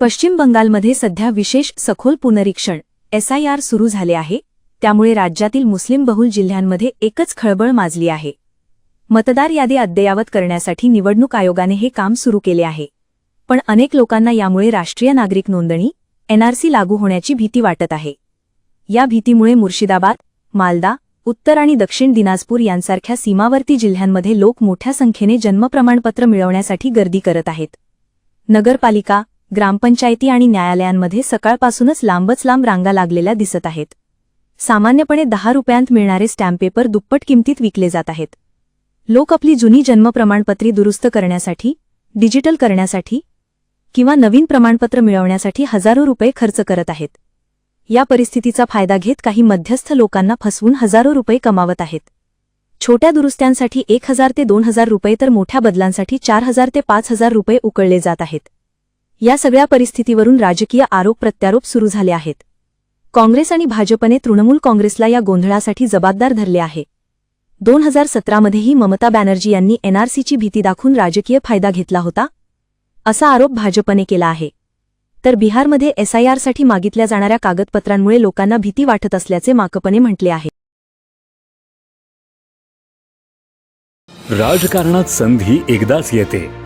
पश्चिम बंगालमध्ये सध्या विशेष सखोल पुनरीक्षण एसआयआर सुरू झाले आहे. त्यामुळे राज्यातील मुस्लिम बहुल जिल्ह्यांमध्ये एकच खळबळ माजली आहे. मतदार यादी अद्ययावत करण्यासाठी निवडणूक आयोगाने हे काम सुरू केले आहे. पण अनेक लोकांना यामुळे राष्ट्रीय नागरिक नोंदणी एनआरसी लागू होण्याची भीती वाटत आहे. या भीतीमुळे मुर्शिदाबाद मालदा उत्तर आणि दक्षिण दिनाजपूर यांसारख्या सीमावर्ती जिल्ह्यांमध्ये लोक मोठ्या संख्येने जन्मप्रमाणपत्र मिळवण्यासाठी गर्दी करत आहेत. नगरपालिका ग्रामपंचायती आणि न्यायालयांमध्ये सकाळपासूनच लांबच लांब रांगा लागलेल्या दिसत आहेत. सामान्यपणे दहा रुपयांत मिळणारे स्टॅम्प पेपर दुप्पट किमतीत विकले जात आहेत. लोक आपली जुनी जन्मप्रमाणपत्री दुरुस्त करण्यासाठी डिजिटल करण्यासाठी किंवा नवीन प्रमाणपत्र मिळवण्यासाठी हजारो रुपये खर्च करत आहेत. या परिस्थितीचा फायदा घेत काही मध्यस्थ लोकांना फसवून हजारो रुपये कमावत आहेत. छोट्या दुरुस्त्यांसाठी एक हजार ते दोन हजार रुपये तर मोठ्या बदलांसाठी चार हजार ते पाच हजार रुपये उकळले जात आहेत. या सगळ्या परिस्थितीवरून राजकीय आरोप प्रत्यारोप सुरू झाले आहेत. काँग्रेस आणि भाजपने तृणमूल काँग्रेसला या गोंधळासाठी जबाबदार धरले आहे. दोन हजार सतरामध्येही ममता बॅनर्जी यांनी एनआरसीची भीती दाखवून राजकीय फायदा घेतला होता असा आरोप भाजपने केला आहे. तर बिहारमध्ये एसआयआरसाठी मागितल्या जाणाऱ्या कागदपत्रांमुळे लोकांना भीती वाटत असल्याचे माकपने म्हटले आहे. राजकारणात संधी एकदाच येते.